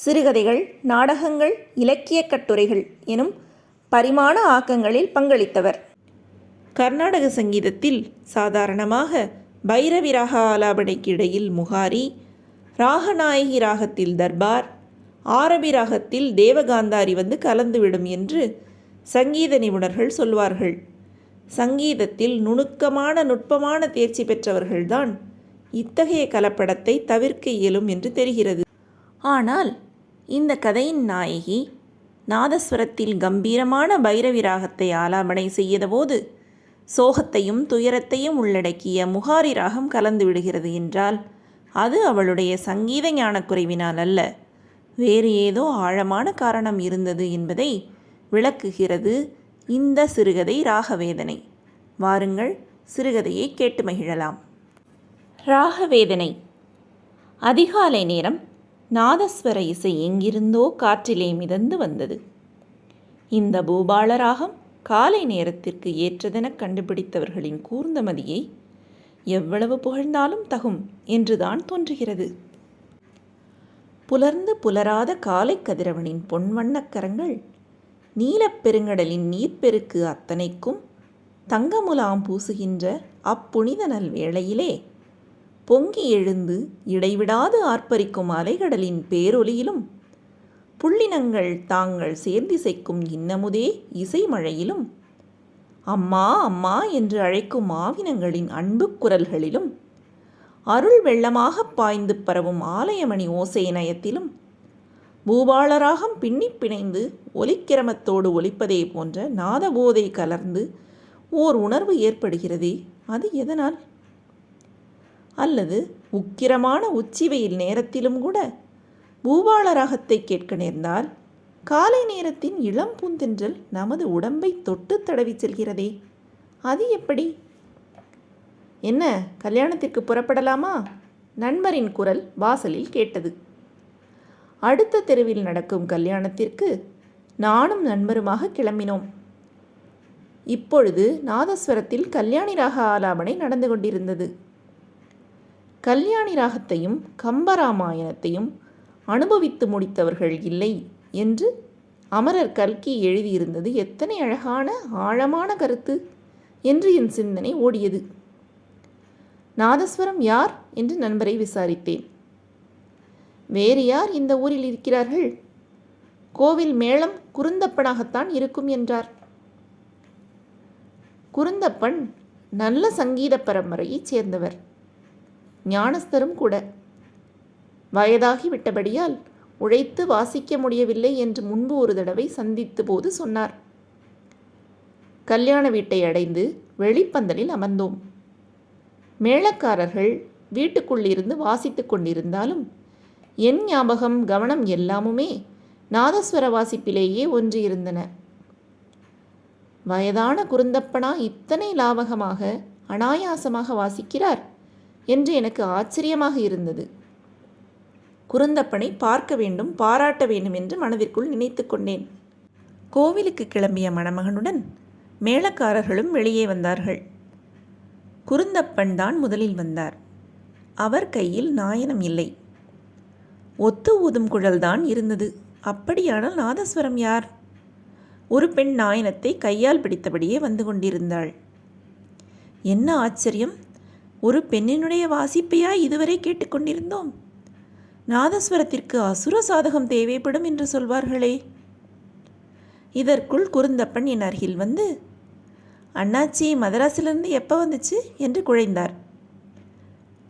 சிறுகதைகள் நாடகங்கள் இலக்கியக் கட்டுரைகள் எனும் பரிமாண ஆக்கங்களில் பங்களித்தவர். கர்நாடக சங்கீதத்தில் சாதாரணமாக பைரவி ராக ஆலாபனைக்கு இடையில் முகாரி ராகநாயகி ராகத்தில் தர்பார் ஆரபி ராகத்தில் தேவகாந்தாரி வந்து கலந்துவிடும் என்று சங்கீத நிபுணர்கள் சொல்வார்கள். சங்கீதத்தில் நுணுக்கமான நுட்பமான தேர்ச்சி பெற்றவர்கள்தான் இத்தகைய கலப்படத்தை தவிர்க்க இயலும் என்று தெரிகிறது. ஆனால் இந்த கதையின் நாயகி நாதஸ்வரத்தில் கம்பீரமான பைரவி ராகத்தை ஆலாபனை செய்தபோது சோகத்தையும் துயரத்தையும் உள்ளடக்கிய முகாரி ராகம் கலந்து விடுகிறது என்றால் அது அவளுடைய சங்கீத ஞானக்குறைவினால் அல்ல. வேறு ஏதோ ஆழமான காரணம் இருந்தது என்பதை விளக்குகிறது இந்த சிறுகதை ராகவேதனை. வாருங்கள் சிறுகதையை கேட்டு மகிழலாம். ராகவேதனை. அதிகாலை நேரம் நாதஸ்வர இசை எங்கிருந்தோ காற்றிலே மிதந்து வந்தது. இந்த பூபால ராகம் காலை நேரத்திற்கு ஏற்றதென கண்டுபிடித்தவர்களின் கூர்ந்தமதியை எவ்வளவு புகழ்ந்தாலும் தகும் என்றுதான் தோன்றுகிறது. புலர்ந்து புலராத காலை கதிரவனின் பொன்வண்ணக்கரங்கள் நீலப் பெருங்கடலின் நீர்ப்பெருக்கு அத்தனைக்கும் தங்கமுலாம் பூசுகின்ற அப்புனித நல் வேளையிலே பொங்கி எழுந்து இடைவிடாது ஆர்ப்பரிக்கும் அலைகடலின் பேரொலியிலும் புள்ளினங்கள் தாங்கள் சேர்ந்திசைக்கும் இன்னமுதே இசை மழையிலும் அம்மா அம்மா என்று அழைக்கும் ஆவினங்களின் அன்பு குரல்களிலும் அருள் வெள்ளமாகப் பாய்ந்து பரவும் ஆலயமணி ஓசை நயத்திலும் பூபாளராகம் பின்னிப் பிணைந்து ஒலிக்கிரமத்தோடு ஒலிப்பதே போன்ற நாதபோதை கலர்ந்து ஓர் உணர்வு ஏற்படுகிறதே அது எதனால்? அல்லது உக்கிரமான உச்சி வெயில் நேரத்திலும் கூட பூபாள ராகத்தை கேட்க நேர்ந்தால் காலை நேரத்தின் இளம் பூந்தென்றல் நமது உடம்பை தொட்டு தடவி செல்கிறதே. அது எப்படி? என்ன கல்யாணத்திற்கு புறப்படலாமா? நண்பரின் குரல் வாசலில் கேட்டது. அடுத்த தெருவில் நடக்கும் கல்யாணத்திற்கு நானும் நண்பருமாக கிளம்பினோம். இப்பொழுது நாதஸ்வரத்தில் கல்யாணி ராக ஆலாபனை நடந்து கொண்டிருந்தது. கல்யாணி ராகத்தையும் கம்பராமாயணத்தையும் அனுபவித்து முடித்தவர்கள் இல்லை என்று அமரர் கல்கி எழுதியிருந்தது எத்தனை அழகான ஆழமான கருத்து என்று என் சிந்தனை ஓடியது. நாதஸ்வரம் யார் என்று நண்பரை விசாரித்தேன். வேறு யார் இந்த ஊரில் இருக்கிறார்கள்? கோவில் மேளம் குருந்தப்பனாகத்தான் இருக்கும் என்றார். குருந்தப்பன் நல்ல சங்கீத பரம்பரையைச் சேர்ந்தவர். ஞானஸ்தரும் கூட. வயதாகி விட்டபடியால் உழைத்து வாசிக்க முடியவில்லை என்று முன்பு ஒரு தடவை சந்தித்த போது சொன்னார். கல்யாண வீட்டை அடைந்து வெளிப்பந்தலில் அமர்ந்தோம். மேளக்காரர்கள் வீட்டுக்குள்ளிருந்து வாசித்து கொண்டிருந்தாலும் என் ஞாபகம் கவனம் எல்லாமுமே நாதஸ்வர வாசிப்பிலேயே ஒன்றியிருந்தன. வயதான குருந்தப்பனா இத்தனை லாவகமாக அனாயாசமாக வாசிக்கிறார். என்று எனக்கு ஆச்சரியமாக இருந்தது. குருந்தப்பனை பார்க்க வேண்டும் பாராட்ட வேண்டும் என்று மனதிற்குள் நினைத்து கொண்டேன். கோவிலுக்கு கிளம்பிய மணமகனுடன் மேளக்காரர்களும் வெளியே வந்தார்கள். குருந்தப்பன் தான் முதலில் வந்தார். அவர் கையில் நாயனம் இல்லை. ஒத்து ஊதும் குழல்தான் இருந்தது. அப்படியானால் நாதஸ்வரம் யார்? ஒரு பெண் நாயனத்தை கையால் பிடித்தபடியே வந்து கொண்டிருந்தாள். என்ன ஆச்சரியம்? ஒரு பெண்ணினுடைய வாசிப்பையா இதுவரை கேட்டுக்கொண்டிருந்தோம்? நாதஸ்வரத்திற்கு அசுர சாதகம் தேவைப்படும் என்று சொல்வார்களே. இதற்குள் குறுந்தப்பன் என் அருகில் வந்து அண்ணாச்சி மதராசிலிருந்து எப்போ வந்துச்சு? என்று குழைந்தார்.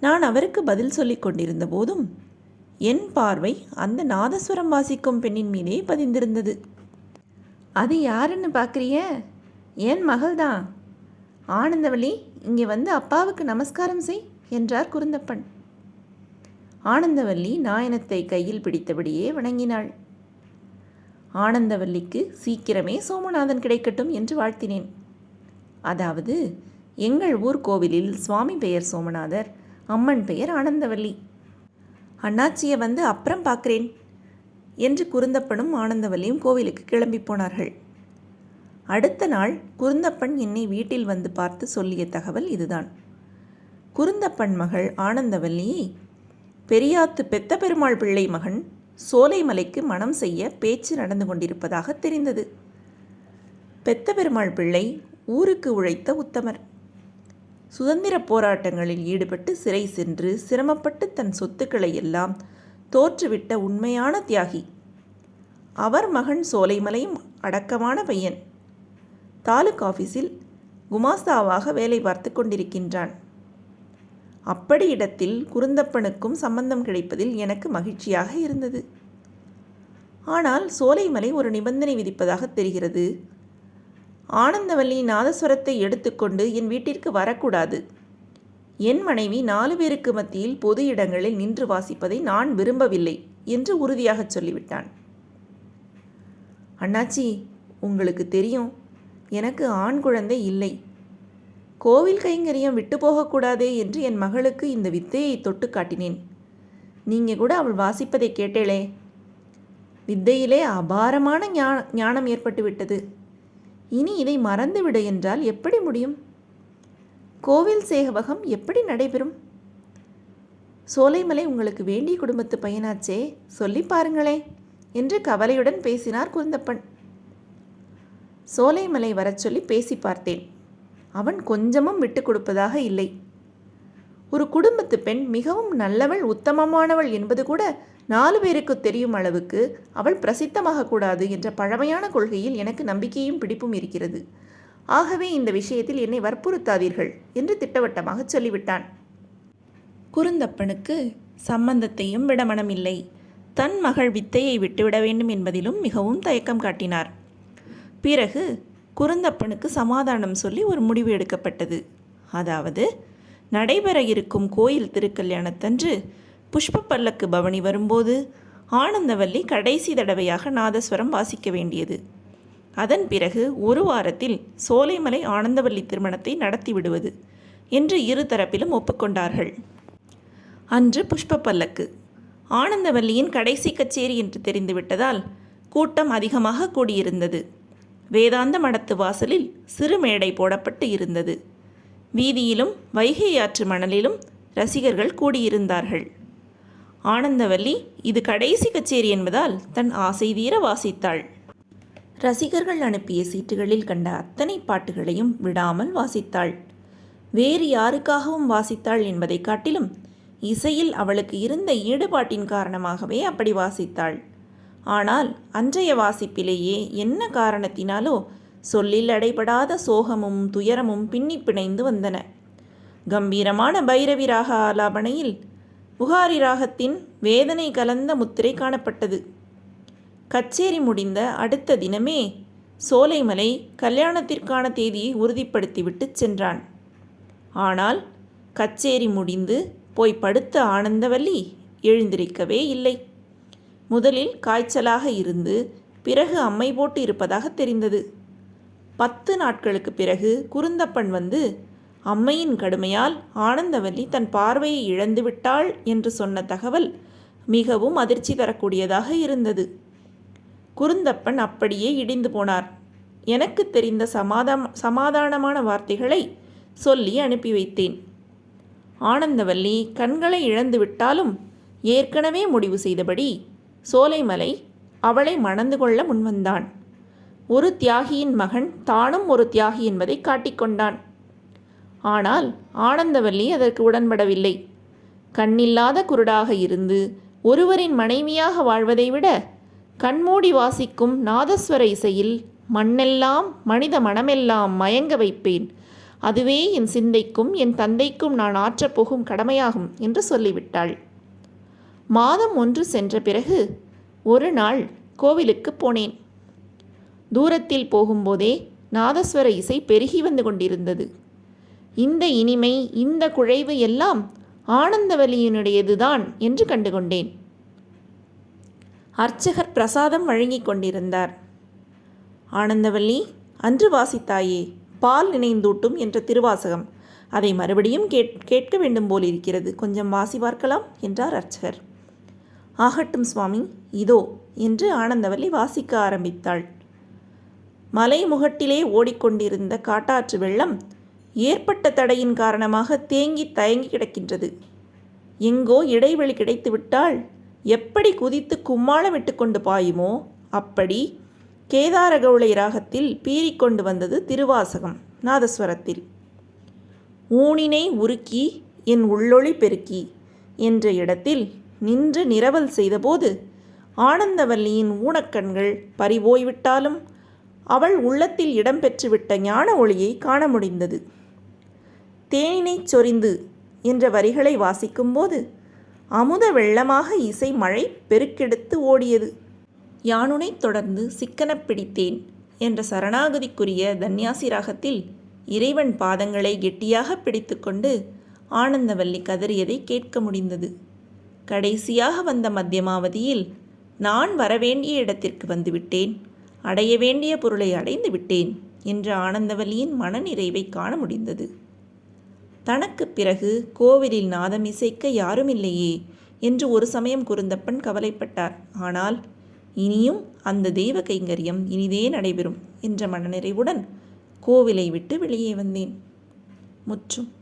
நான் அவருக்கு பதில் சொல்லிக் கொண்டிருந்த போதும் என் பார்வை அந்த நாதஸ்வரம் வாசிக்கும் பெண்ணின் மீதே பதிந்திருந்தது. அது யாருன்னு பார்க்குறிய என் மகள்தான்? ஆனந்தவழி இங்கே வந்து அப்பாவுக்கு நமஸ்காரம் செய் என்றார் குருந்தப்பன். ஆனந்தவல்லி நாயனத்தை கையில் பிடித்தபடியே வணங்கினாள். ஆனந்தவல்லிக்கு சீக்கிரமே சோமநாதன் கிடைக்கட்டும் என்று வாழ்த்தினேன். அதாவது எங்கள் ஊர் கோவிலில் சுவாமி பெயர் சோமநாதர் அம்மன் பெயர் ஆனந்தவல்லி. அண்ணாச்சியை வந்து அப்புறம் பார்க்குறேன் என்று குருந்தப்பனும் ஆனந்தவல்லியும் கோவிலுக்கு கிளம்பி போனார்கள். அடுத்த நாள் குருந்தப்பன் என்னை வீட்டில் வந்து பார்த்து சொல்லிய தகவல் இதுதான். குருந்தப்பன் மகள் ஆனந்தவல்லியை பெரியாத்து பெத்த பெருமாள் பிள்ளை மகன் சோலைமலைக்கு மனம் செய்ய பேச்சு நடந்து கொண்டிருப்பதாக தெரிந்தது. பெத்த பெருமாள் பிள்ளை ஊருக்கு உழைத்த உத்தமர். சுதந்திர போராட்டங்களில் ஈடுபட்டு சிறை சென்று சிரமப்பட்டு தன் சொத்துக்களை எல்லாம் தோற்றுவிட்ட உண்மையான தியாகி. அவர் மகன் சோலைமலையும் அடக்கமான பையன். தாலுக் ஆஃபீஸில் குமாஸ்தாவாக வேலை பார்த்து கொண்டிருக்கின்றான். அப்படி இடத்தில் குருந்தப்பனுக்கும் சம்பந்தம் கிடைப்பதில் எனக்கு மகிழ்ச்சியாக இருந்தது. ஆனால் சோலைமலை ஒரு நிபந்தனை விதிப்பதாக தெரிகிறது. ஆனந்தவல்லி நாதஸ்வரத்தை எடுத்துக்கொண்டு என் வீட்டிற்கு வரக்கூடாது. என் மனைவி நாலு பேருக்கு மத்தியில் பொது இடங்களில் நின்று வாசிப்பதை நான் விரும்பவில்லை என்று உறுதியாகச் சொல்லிவிட்டான். அண்ணாச்சி உங்களுக்கு தெரியும் எனக்கு ஆண் குழந்தை இல்லை. கோவில் கைங்கரியம் விட்டு போகக்கூடாதே என்று என் மகளுக்கு இந்த வித்தையை தொட்டு காட்டினேன். நீங்கள் கூட அவள் வாசிப்பதை கேட்டேளே. வித்தையிலே அபாரமான ஞானம் ஏற்பட்டுவிட்டது இனி இதை மறந்துவிடு என்றால் எப்படி முடியும்? கோவில் சேகவகம் எப்படி நடைபெறும்? சோலைமலை உங்களுக்கு வேண்டிய குடும்பத்து பையனாச்சே சொல்லி பாருங்களே என்று கவலையுடன் பேசினார் குந்தப்பன். சோலைமலை வரச் சொல்லி பேசி பார்த்தேன். அவன் கொஞ்சமும் விட்டு கொடுப்பதாக இல்லை. ஒரு குடும்பத்து பெண் மிகவும் நல்லவள் உத்தமமானவள் என்பது கூட நாலு பேருக்கு தெரியும் அளவுக்கு அவள் பிரசித்தமாக கூடாது என்ற பழமையான கொள்கையில் எனக்கு நம்பிக்கையும் பிடிப்பும் இருக்கிறது. ஆகவே இந்த விஷயத்தில் என்னை வற்புறுத்தாதீர்கள் என்று திட்டவட்டமாக சொல்லிவிட்டான். குறுந்தப்பனுக்கு சம்பந்தத்தையும் விட மனமில்லை. தன் மகள் வித்தையை விட்டுவிட வேண்டும் என்பதிலும் மிகவும் தயக்கம் காட்டினார். பிறகு குறுந்தப்பனுக்கு சமாதானம் சொல்லி ஒரு முடிவு எடுக்கப்பட்டது. அதாவது நடைபெற இருக்கும் கோயில் திருக்கல்யாணத்தன்று புஷ்ப பல்லக்கு பவனி வரும்போது ஆனந்தவல்லி கடைசி தடவையாக நாதஸ்வரம் வாசிக்க வேண்டியது. அதன் பிறகு ஒரு வாரத்தில் சோலைமலை ஆனந்தவல்லி திருமணத்தை நடத்தி விடுவது என்று இரு தரப்பிலும் ஒப்புக்கொண்டார்கள். அன்று புஷ்ப பல்லக்கு ஆனந்தவல்லியின் கடைசி கச்சேரி என்று தெரிந்துவிட்டதால் கூட்டம் அதிகமாக கூடியிருந்தது. வேதாந்த மடத்து வாசலில் சிறு மேடை போடப்பட்டு இருந்தது. வீதியிலும் வைகை ஆற்று மணலிலும் ரசிகர்கள் கூடியிருந்தார்கள். ஆனந்தவல்லி இது கடைசி கச்சேரி என்பதால் தன் ஆசை தீர வாசித்தாள். ரசிகர்கள் அனுப்பிய சீட்டுகளில் கண்ட அத்தனை பாட்டுகளையும் விடாமல் வாசித்தாள். வேறு யாருக்காகவும் வாசித்தாள் என்பதை காட்டிலும் இசையில் அவளுக்கு இருந்த ஈடுபாட்டின் காரணமாகவே அப்படி வாசித்தாள். ஆனால் அன்றைய வாசிப்பிலேயே என்ன காரணத்தினாலோ சொல்லில் அடைபடாத சோகமும் துயரமும் பின்னி பிணைந்து வந்தன. கம்பீரமான பைரவி ராக ஆலாபனையில் புகாரி ராகத்தின் வேதனை கலந்த முத்திரை காணப்பட்டது. கச்சேரி முடிந்த அடுத்த தினமே சோலைமலை கல்யாணத்திற்கான தேதியை உறுதிப்படுத்திவிட்டு சென்றான். ஆனால் கச்சேரி முடிந்து போய் படுத்த ஆனந்தவல்லி எழுந்திருக்கவே இல்லை. முதலில் காய்ச்சலாக இருந்து பிறகு அம்மை போட்டு இருப்பதாக தெரிந்தது. பத்து நாட்களுக்கு பிறகு குருந்தப்பன் வந்து அம்மையின் கடுமையால் ஆனந்தவல்லி தன் பார்வையை இழந்துவிட்டாள் என்று சொன்ன தகவல் மிகவும் அதிர்ச்சி தரக்கூடியதாக இருந்தது. குருந்தப்பன் அப்படியே இடிந்து போனார். எனக்கு தெரிந்த சமாதான சமாதானமான வார்த்தைகளை சொல்லி அனுப்பி வைத்தேன். ஆனந்தவல்லி கண்களை இழந்து விட்டாலும் ஏற்கனவே முடிவு செய்தபடி சோலைமலை அவளை மணந்து கொள்ள முன்வந்தான். ஒரு தியாகியின் மகன் தானும் ஒரு தியாகி என்பதை காட்டிக்கொண்டான் ஆனால் ஆனந்தவல்லி அதற்கு உடன்படவில்லை. கண்ணில்லாத குருடாக இருந்து ஒருவரின் மனைவியாக வாழ்வதை விட கண்மூடி வாசிக்கும் நாதஸ்வர இசையில் மண்ணெல்லாம் மனித மனமெல்லாம் மயங்க வைப்பேன். அதுவே என் சிந்தைக்கும் என் தந்தைக்கும் நான் ஆற்றப்போகும் கடமையாகும் என்று சொல்லிவிட்டாள். மாதம் ஒன்று சென்ற பிறகு ஒரு நாள் கோவிலுக்கு போனேன். தூரத்தில் போகும்போதே நாதஸ்வர இசை பெருகி வந்து கொண்டிருந்தது. இந்த இனிமை இந்த குழைவு எல்லாம் ஆனந்தவலியினுடையதுதான் என்று கண்டுகொண்டேன். அர்ச்சகர் பிரசாதம் வழங்கிக் கொண்டிருந்தார். ஆனந்தவல்லி அன்று வாசித்தாயே பால் நினைந்தூட்டும் என்ற திருவாசகம். அதை மறுபடியும் கேட் கேட்க வேண்டும் போல் இருக்கிறது கொஞ்சம் வாசி பார்க்கலாம் என்றார் அர்ச்சகர். ஆகட்டும் சுவாமி இதோ என்று ஆனந்தவல்லி வாசிக்க ஆரம்பித்தாள். மலை முகட்டிலே ஓடிக்கொண்டிருந்த காட்டாற்று வெள்ளம் ஏற்பட்ட தடையின் காரணமாக தேங்கி தயங்கி கிடக்கின்றது. எங்கோ இடைவெளி கிடைத்துவிட்டால் எப்படி குதித்து கும்மாளமிட்டு கொண்டு பாயுமோ அப்படி கேதாரகவுளை ராகத்தில் பீறிக்கொண்டு வந்தது திருவாசகம் நாதஸ்வரத்தில். ஊனினை உருக்கி என் உள்ளொளி பெருக்கி என்ற இடத்தில் நின்று நிரவல் செய்தபோது ஆனந்தவல்லியின் ஊனக்கண்கள் பறிபோய்விட்டாலும் அவள் உள்ளத்தில் இடம்பெற்றுவிட்ட ஞான ஒளியை காண முடிந்தது. தேனினைச் சொரிந்து என்ற வரிகளை வாசிக்கும்போது அமுத வெள்ளமாக இசை மழை பெருக்கெடுத்து ஓடியது. யானுனைத் தொடர்ந்து சிக்கனப் பிடித்தேன் என்ற சரணாகதிக்குரிய தன்யாசி ராகத்தில் இறைவன் பாதங்களை கெட்டியாக பிடித்துக்கொண்டு ஆனந்தவல்லி கதறியதை கேட்க முடிந்தது. கடைசியாக வந்த மத்தியமாவதியில் நான் வரவேண்டிய இடத்திற்கு வந்துவிட்டேன். அடைய வேண்டிய பொருளை அடைந்து விட்டேன் என்ற ஆனந்தவல்லியின் மனநிறைவை காண முடிந்தது. தனக்குப் பிறகு கோவிலில் நாதம் இசைக்க யாருமில்லையே என்று ஒரு சமயம் குருந்தப்பன் கவலைப்பட்டார். ஆனால் இனியும் அந்த தெய்வ கைங்கரியம் இனிதே நடைபெறும் என்ற மனநிறைவுடன் கோவிலை விட்டு வெளியே வந்தேன். முற்றும்